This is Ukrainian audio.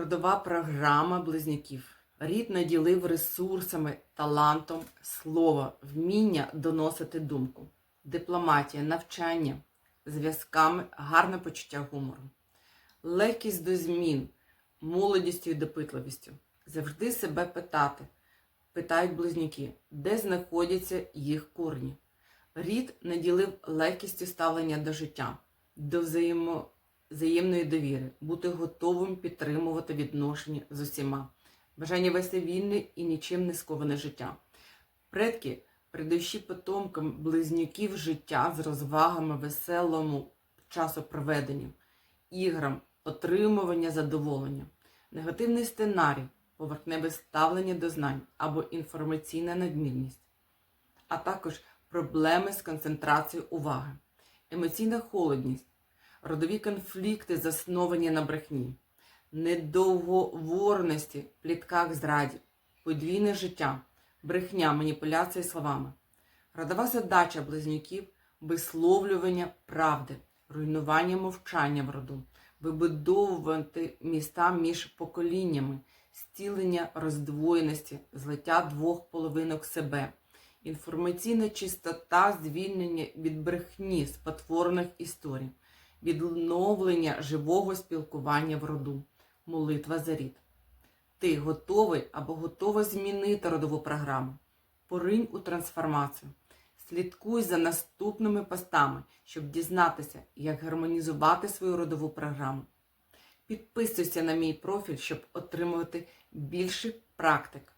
Родова програма близнюків. Рід наділив ресурсами, талантом, слова, вміння доносити думку, дипломатія, навчання, зв'язками, гарне почуття гумору, легкість до змін, молодістю і допитливістю. Завжди себе питати. Питають близнюки, де знаходяться їх корні. Рід наділив легкістю ставлення до життя, до взаємо... взаємної довіри, бути готовим підтримувати відношення з усіма, бажання вести вільне і нічим не сковане життя. Предки, передаючи потомкам близнюків життя з розвагами, веселому часопроведенню, іграм, отримування задоволення, негативний сценарій, поверхневе ставлення до знань або інформаційна надмірність, а також проблеми з концентрацією уваги, емоційна холодність, родові конфлікти, засновані на брехні, недоговорності, плітках зраді, подвійне життя, брехня, маніпуляції словами. Родова задача близнюків висловлювання правди, руйнування мовчання в роду, вибудовувати міста між поколіннями, стілення роздвоєності, злиття двох половинок себе, інформаційна чистота, звільнення від брехні спотворених історій, відновлення живого спілкування в роду, молитва за рід. Ти готовий або готова змінити родову програму. Поринь у трансформацію. Слідкуй за наступними постами, щоб дізнатися, як гармонізувати свою родову програму. Підписуйся на мій профіль, щоб отримувати більше практик